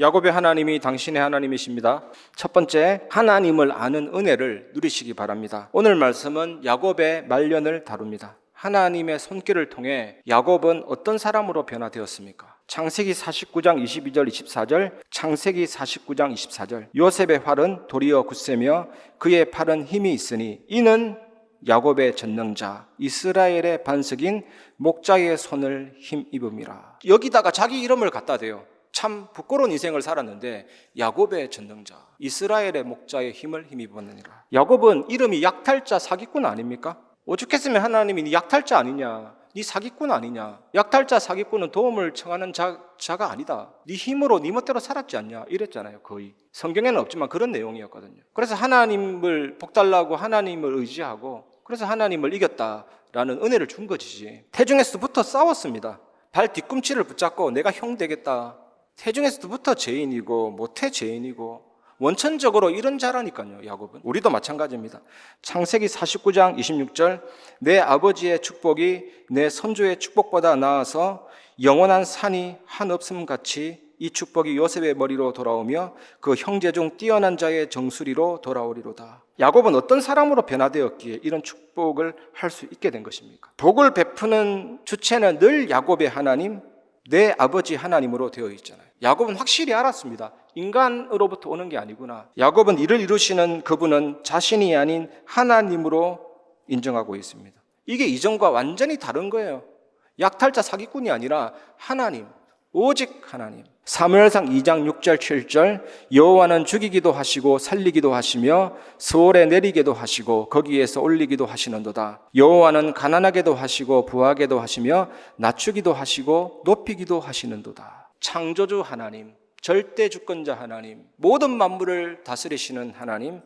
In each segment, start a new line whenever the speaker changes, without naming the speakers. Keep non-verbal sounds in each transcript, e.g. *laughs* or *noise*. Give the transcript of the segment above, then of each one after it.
야곱의 하나님이 당신의 하나님이십니다. 첫 번째, 하나님을 아는 은혜를 누리시기 바랍니다. 오늘 말씀은 야곱의 말년을 다룹니다. 하나님의 손길을 통해 야곱은 어떤 사람으로 변화되었습니까? 창세기 49장 22절 24절, 창세기 49장 24절. 요셉의 활은 도리어 굳세며 그의 팔은 힘이 있으니 이는 야곱의 전능자 이스라엘의 반석인 목자의 손을 힘입음이라. 여기다가 자기 이름을 갖다 대요. 참 부끄러운 인생을 살았는데 야곱의 전능자 이스라엘의 목자의 힘을 힘입었느니라. 야곱은 이름이 약탈자 사기꾼 아닙니까? 오죽했으면 하나님이 네 약탈자 아니냐? 네 사기꾼 아니냐? 약탈자 사기꾼은 도움을 청하는 자, 자가 아니다. 네 힘으로 네 멋대로 살았지 않냐? 이랬잖아요. 거의 성경에는 없지만 그런 내용이었거든요. 그래서 하나님을 복달라고 하나님을 의지하고 그래서 하나님을 이겼다라는 은혜를 준 것이지. 태중에서부터 싸웠습니다. 발 뒤꿈치를 붙잡고 내가 형 되겠다. 태중에서부터 죄인이고 모태 죄인이고 원천적으로 이런 자라니까요, 야곱은. 우리도 마찬가지입니다. 창세기 49장 26절, 내 아버지의 축복이 내 선조의 축복보다 나아서 영원한 산이 한없음 같이 이 축복이 요셉의 머리로 돌아오며 그 형제 중 뛰어난 자의 정수리로 돌아오리로다. 야곱은 어떤 사람으로 변화되었기에 이런 축복을 할 수 있게 된 것입니까? 복을 베푸는 주체는 늘 야곱의 하나님, 내 아버지 하나님으로 되어 있잖아요. 야곱은 확실히 알았습니다. 인간으로부터 오는 게 아니구나. 야곱은 이를 이루시는 그분은 자신이 아닌 하나님으로 인정하고 있습니다. 이게 이전과 완전히 다른 거예요. 약탈자 사기꾼이 아니라 하나님, 오직 하나님. 사무엘상 2장 6절 7절 여호와는 죽이기도 하시고 살리기도 하시며 소홀에 내리게도 하시고 거기에서 올리기도 하시는도다. 여호와는 가난하게도 하시고 부하게도 하시며 낮추기도 하시고 높이기도 하시는도다. 창조주 하나님, 절대 주권자 하나님, 모든 만물을 다스리시는 하나님,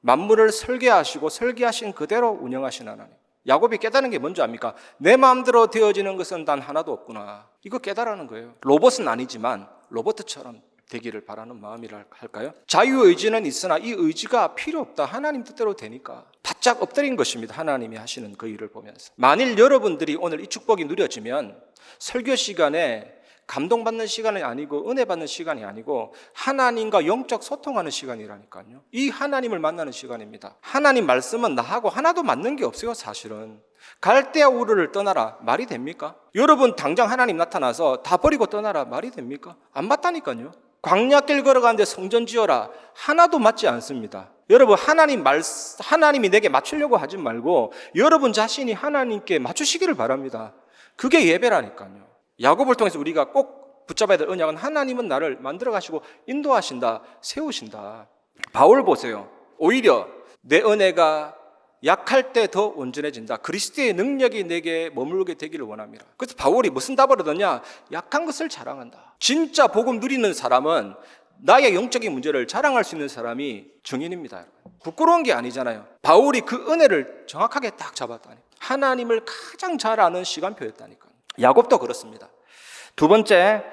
만물을 설계하시고 설계하신 그대로 운영하신 하나님. 야곱이 깨달은 게 뭔지 압니까? 내 마음대로 되어지는 것은 단 하나도 없구나. 이거 깨달아는 거예요. 로봇은 아니지만 로봇처럼 되기를 바라는 마음이라 할까요? 자유의지는 있으나 이 의지가 필요 없다. 하나님 뜻대로 되니까. 바짝 엎드린 것입니다. 하나님이 하시는 그 일을 보면서. 만일 여러분들이 오늘 이 축복이 누려지면 설교 시간에 감동받는 시간이 아니고 은혜 받는 시간이 아니고 하나님과 영적 소통하는 시간이라니까요. 이 하나님을 만나는 시간입니다. 하나님 말씀은 나하고 하나도 맞는 게 없어요, 사실은. 갈대아 우르를 떠나라 말이 됩니까? 여러분 당장 하나님 나타나서 다 버리고 떠나라 말이 됩니까? 안 맞다니까요. 광야길 걸어가는데 성전 지어라 하나도 맞지 않습니다. 여러분 하나님 말 하나님이 내게 맞추려고 하지 말고 여러분 자신이 하나님께 맞추시기를 바랍니다. 그게 예배라니까요. 야곱을 통해서 우리가 꼭 붙잡아야 될 언약은 하나님은 나를 만들어 가시고 인도하신다, 세우신다. 바울 보세요. 오히려 내 은혜가 약할 때 더 온전해진다. 그리스도의 능력이 내게 머물게 되기를 원합니다. 그래서 바울이 무슨 답을 얻었냐? 약한 것을 자랑한다. 진짜 복음 누리는 사람은 나의 영적인 문제를 자랑할 수 있는 사람이 증인입니다. 부끄러운 게 아니잖아요. 바울이 그 은혜를 정확하게 딱 잡았다니. 하나님을 가장 잘 아는 시간표였다니까요. 야곱도 그렇습니다. 두 번째,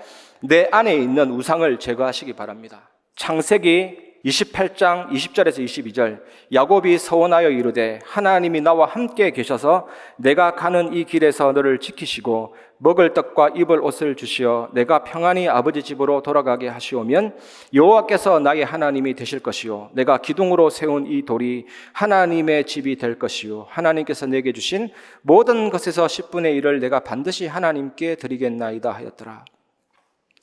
내 안에 있는 우상을 제거하시기 바랍니다. 창세기 28장 20절에서 22절 야곱이 서원하여 이르되 하나님이 나와 함께 계셔서 내가 가는 이 길에서 너를 지키시고 먹을 떡과 입을 옷을 주시어 내가 평안히 아버지 집으로 돌아가게 하시오면 여호와께서 나의 하나님이 되실 것이요 내가 기둥으로 세운 이 돌이 하나님의 집이 될 것이요 하나님께서 내게 주신 모든 것에서 10분의 1을 내가 반드시 하나님께 드리겠나이다 하였더라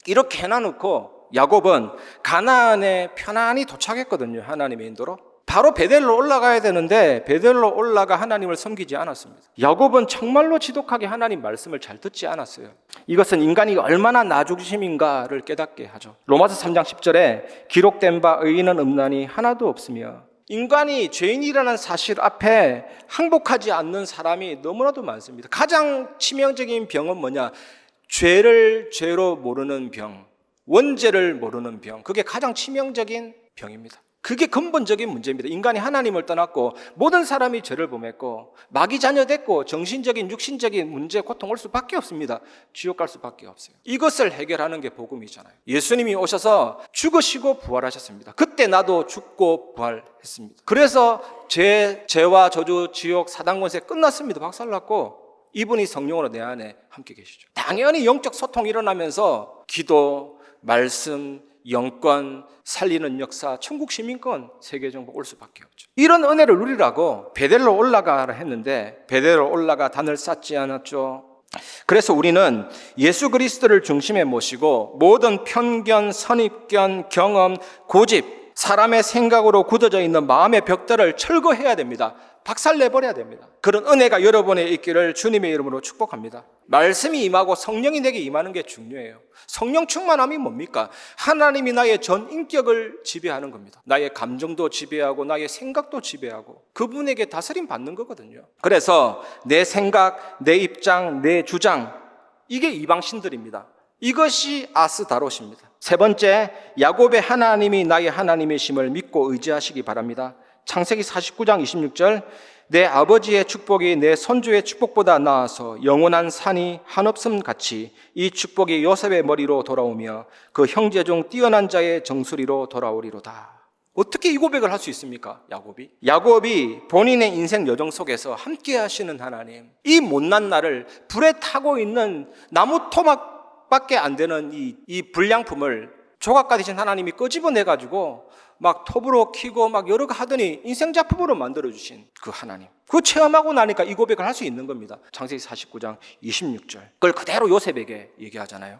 이렇게 해놔놓고 야곱은 가나안에 편안히 도착했거든요. 하나님의 인도로. 바로 베델로 올라가야 되는데 베델로 올라가 하나님을 섬기지 않았습니다. 야곱은 정말로 지독하게 하나님 말씀을 잘 듣지 않았어요. 이것은 인간이 얼마나 나중심인가를 깨닫게 하죠. 로마서 3장 10절에 기록된 바 의인은 없나니 하나도 없으며 인간이 죄인이라는 사실 앞에 항복하지 않는 사람이 너무나도 많습니다. 가장 치명적인 병은 뭐냐? 죄를 죄로 모르는 병. 원죄를 모르는 병. 그게 가장 치명적인 병입니다. 그게 근본적인 문제입니다. 인간이 하나님을 떠났고 모든 사람이 죄를 범했고 마귀 자녀 됐고 정신적인 육신적인 문제 고통 올 수밖에 없습니다. 지옥 갈 수밖에 없어요. 이것을 해결하는 게 복음이잖아요. 예수님이 오셔서 죽으시고 부활하셨습니다. 그때 나도 죽고 부활했습니다. 그래서 죄 죄와 저주 지옥 사단 권세 끝났습니다. 박살났고 이분이 성령으로 내 안에 함께 계시죠. 당연히 영적 소통이 일어나면서 기도 말씀, 영권, 살리는 역사, 천국 시민권 세계 정복 올 수밖에 없죠. 이런 은혜를 누리라고 베델로 올라가라 했는데 베델로 올라가 단을 쌓지 않았죠. 그래서 우리는 예수 그리스도를 중심에 모시고 모든 편견, 선입견, 경험, 고집, 사람의 생각으로 굳어져 있는 마음의 벽들을 철거해야 됩니다. 박살내버려야 됩니다. 그런 은혜가 여러분에 있기를 주님의 이름으로 축복합니다. 말씀이 임하고 성령이 내게 임하는 게 중요해요. 성령 충만함이 뭡니까? 하나님이 나의 전 인격을 지배하는 겁니다. 나의 감정도 지배하고 나의 생각도 지배하고 그분에게 다스림 받는 거거든요. 그래서 내 생각, 내 입장, 내 주장 이게 이방신들입니다. 이것이 아스다롯입니다. 세 번째, 야곱의 하나님이 나의 하나님이심을 믿고 의지하시기 바랍니다. 창세기 49장 26절 내 아버지의 축복이 내 선조의 축복보다 나아서 영원한 산이 한없음 같이 이 축복이 요셉의 머리로 돌아오며 그 형제 중 뛰어난 자의 정수리로 돌아오리로다. 어떻게 이 고백을 할 수 있습니까? 야곱이. 야곱이 본인의 인생 여정 속에서 함께 하시는 하나님. 이 못난 나를 불에 타고 있는 나무 토막 밖에 안 되는 이, 이 불량품을 조각가 되신 하나님이 끄집어내 가지고 막 톱으로 키고 막 여러 가 하더니 인생 작품으로 만들어 주신 그 하나님. 그 체험하고 나니까 이 고백을 할 수 있는 겁니다. 창세기 49장 26절. 그걸 그대로 요셉에게 얘기하잖아요.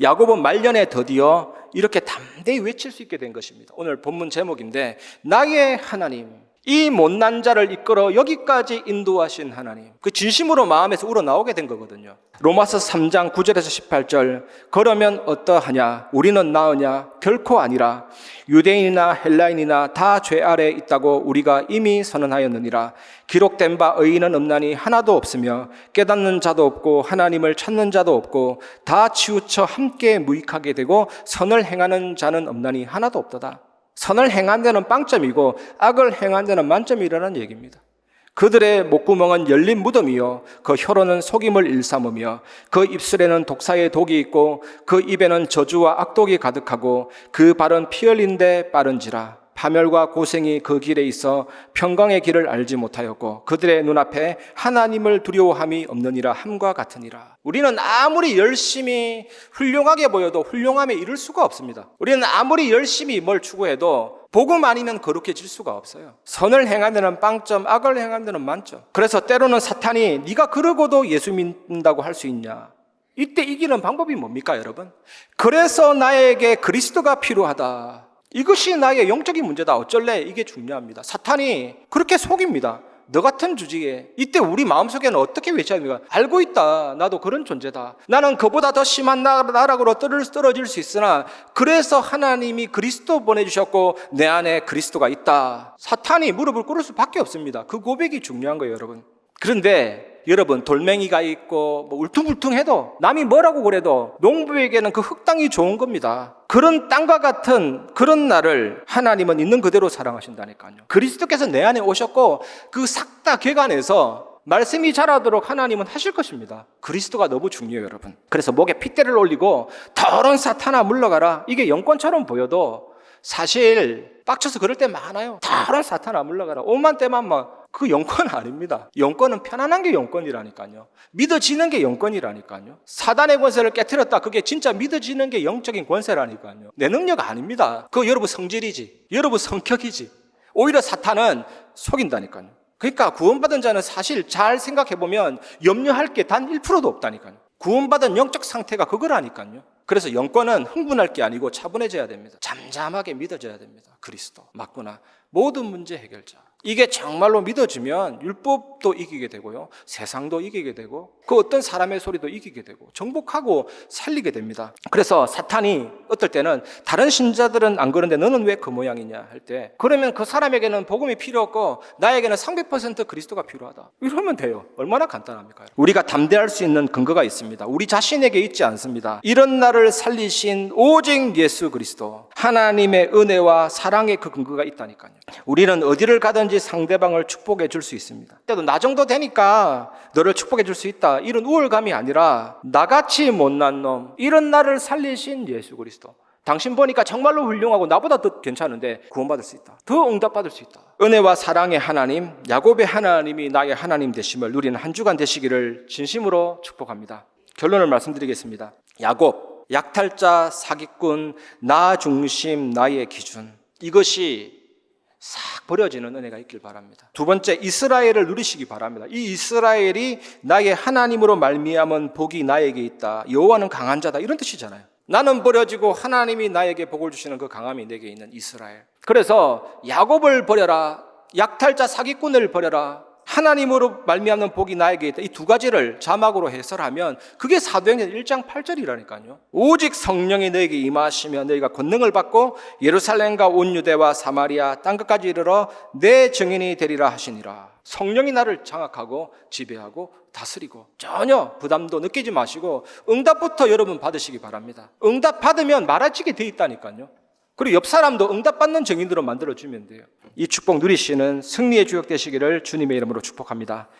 야곱은 말년에 드디어 이렇게 담대히 외칠 수 있게 된 것입니다. 오늘 본문 제목인데 나의 하나님 이 못난 자를 이끌어 여기까지 인도하신 하나님. 그 진심으로 마음에서 우러나오게 된 거거든요. 로마서 3장 9절에서 18절. 그러면 어떠하냐? 우리는 나으냐? 결코 아니라 유대인이나 헬라인이나 다 죄 아래 있다고 우리가 이미 선언하였느니라. 기록된 바 의인은 없나니 하나도 없으며 깨닫는 자도 없고 하나님을 찾는 자도 없고 다 치우쳐 함께 무익하게 되고 선을 행하는 자는 없나니 하나도 없도다. 선을 행한 데는 빵점이고 악을 행한 데는 만점이라는 얘기입니다. 그들의 목구멍은 열린 무덤이요 그 혀로는 속임을 일삼으며 그 입술에는 독사의 독이 있고 그 입에는 저주와 악독이 가득하고 그 발은 피 흘린데 빠른지라 파멸과 고생이 그 길에 있어 평강의 길을 알지 못하였고 그들의 눈앞에 하나님을 두려워함이 없느니라 함과 같으니라. 우리는 아무리 열심히 훌륭하게 보여도 훌륭함에 이를 수가 없습니다. 우리는 아무리 열심히 뭘 추구해도 복음 아니면 거룩해질 수가 없어요. 선을 행한 데는 빵점, 악을 행한 데는 만점. 그래서 때로는 사탄이 네가 그러고도 예수 믿는다고 할 수 있냐? 이때 이기는 방법이 뭡니까, 여러분? 그래서 나에게 그리스도가 필요하다. 이것이 나의 영적인 문제다. 어쩔래? 이게 중요합니다. 사탄이 그렇게 속입니다. 너 같은 주제에 이때 우리 마음속에는 어떻게 외쳐야 합니까? 알고 있다. 나도 그런 존재다. 나는 그보다 더 심한 나락으로 떨어질 수 있으나 그래서 하나님이 그리스도 보내주셨고 내 안에 그리스도가 있다. 사탄이 무릎을 꿇을 수밖에 없습니다. 그 고백이 중요한 거예요, 여러분. 그런데 여러분 돌멩이가 있고 뭐 울퉁불퉁해도 남이 뭐라고 그래도 농부에게는 그 흙땅이 좋은 겁니다. 그런 땅과 같은 그런 나를 하나님은 있는 그대로 사랑하신다니까요. 그리스도께서 내 안에 오셨고 그 싹다 개간해서 말씀이 자라도록 하나님은 하실 것입니다. 그리스도가 너무 중요해요, 여러분. 그래서 목에 핏대를 올리고 더러운 사탄아 물러가라. 이게 영권처럼 보여도 사실 빡쳐서 그럴 때 많아요. 더러운 사탄아 물러가라. 오만 때만 막 그 영권 *laughs* 아닙니다. 영권은 편안한 게 영권이라니까요. 믿어지는 게 영권이라니까요. 사단의 권세를 깨뜨렸다. 그게 진짜 믿어지는 게 영적인 권세라니까요. 내 능력 아닙니다. 그거 여러분 성질이지. 여러분 성격이지. 오히려 사탄은 속인다니까요. 그러니까 구원받은 자는 사실 잘 생각해 보면 염려할 게 단 1%도 없다니까요. 구원받은 영적 상태가 그거라니까요. 그래서 영권은 흥분할 게 아니고 차분해져야 됩니다. 잠잠하게 믿어져야 됩니다. 그리스도 맞구나. 모든 문제 해결자. 이게 정말로 믿어지면 율법도 이기게 되고요. 세상도 이기게 되고 그 어떤 사람의 소리도 이기게 되고 정복하고 살리게 됩니다. 그래서 사탄이 어떨 때는 다른 신자들은 안 그런데 너는 왜 그 모양이냐 할 때 그러면 그 사람에게는 복음이 필요 없고 나에게는 300% 그리스도가 필요하다. 이러면 돼요. 얼마나 간단합니까? 우리가 담대할 수 있는 근거가 있습니다. 우리 자신에게 있지 않습니다. 이런 나를 살리신 오직 예수 그리스도 하나님의 은혜와 사랑의 그 근거가 있다니까요. 우리는 어디를 가든지 상대방을 축복해 줄 수 있습니다. 그래도 나 정도 되니까 너를 축복해 줄 수 있다. 이런 우월감이 아니라 나같이 못난 놈, 이런 나를 살리신 예수 그리스도. 당신 보니까 정말로 훌륭하고 나보다 더 괜찮은데 구원받을 수 있다. 더 응답받을 수 있다. 은혜와 사랑의 하나님, 야곱의 하나님이 나의 하나님 되심을 누리는 한 주간 되시기를 진심으로 축복합니다. 결론을 말씀드리겠습니다. 야곱, 약탈자, 사기꾼, 나 중심, 나의 기준. 이것이 싹 버려지는 은혜가 있길 바랍니다. 두 번째, 이스라엘을 누리시기 바랍니다. 이 이스라엘이 나의 하나님으로 말미암은 복이 나에게 있다. 여호와는 강한 자다. 이런 뜻이잖아요. 나는 버려지고 하나님이 나에게 복을 주시는 그 강함이 내게 있는 이스라엘. 그래서 야곱을 버려라. 약탈자 사기꾼을 버려라. 하나님으로 말미암는 복이 나에게 있다. 이 두 가지를 자막으로 해설하면 그게 사도행전 1장 8절이라니까요. 오직 성령이 너에게 임하시며 너희가 권능을 받고 예루살렘과 온 유대와 사마리아 땅 끝까지 이르러 내 증인이 되리라 하시니라. 성령이 나를 장악하고 지배하고 다스리고 전혀 부담도 느끼지 마시고 응답부터 여러분 받으시기 바랍니다. 응답 받으면 말아치게 돼 있다니까요. 그리고 옆 사람도 응답받는 증인으로 만들어주면 돼요. 이 축복 누리시는 승리의 주역 되시기를 주님의 이름으로 축복합니다.